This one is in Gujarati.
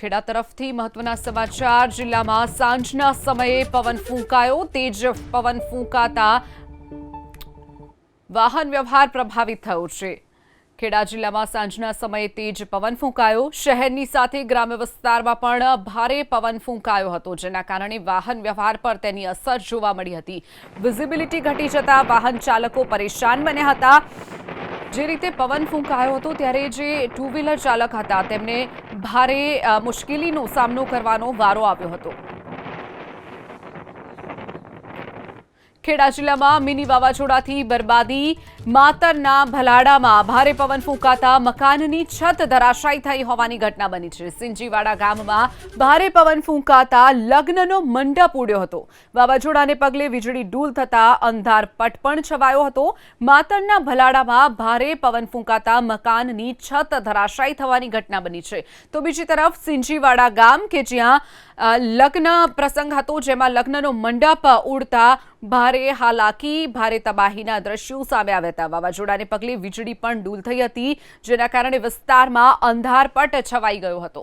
ખેડા તરફથી મહત્વના સમાચાર. જિલ્લામાં સાંજના સમયે પવન ફૂંકાયો. તેજ પવન ફૂંકાતા વાહન વ્યવહાર પ્રભાવિત થયો છે. ખેડા જિલ્લામાં સાંજના સમયે તેજ પવન ફૂંકાયો. શહેરની સાથે ગ્રામ્ય વિસ્તારમાં પણ ભારે પવન ફૂંકાયો હતો, જેના કારણે વાહન વ્યવહાર પર તેની અસર જોવા મળી હતી. વિઝિબિલિટી ઘટી જતા વાહન ચાલકો પરેશાન બન્યા હતા. જે રીતે પવન ફૂંકાયો હતો ત્યારે જે ટુ વ્હીલર ચાલક હતા, તેમને ભારે મુશ્કેલીનો સામનો કરવાનો વારો આવ્યો હતો. ખેડા જિલ્લામાં મિની વાવાઝોડાથી બરબાદી. માતરના ભલાડામાં ભારે પવન ફૂંકાતા મકાનની છત ધરાશાયી થઈ હોવાની ઘટના બની છે. સિંજીવાડા ગામમાં ભારે પવન ફૂંકાતા લગ્નનો મંડપ ઉડ્યો હતો. વાવાઝોડાને પગલે વીજળી ડૂલ થતા અંધારપટ પણ છવાયો હતો. માતરના ભલાડામાં ભારે પવન ફૂંકાતા મકાનની છત ધરાશાયી થવાની ઘટના બની છે. તો બીજી તરફ સિંજીવાડા ગામ કે જ્યાં લગ્ન પ્રસંગ હતો જેમાં લગ્નનો મંડપ ઉડતા ભારે હાલાકી, ભારે તબાહીના દ્રશ્યો સામે આવ્યા હતા. વાવાઝોડાને પગલે વીજળી પણ ડૂલ થઈ હતી, જેના કારણે વિસ્તારમાં અંધારપટ છવાઈ ગયો હતો.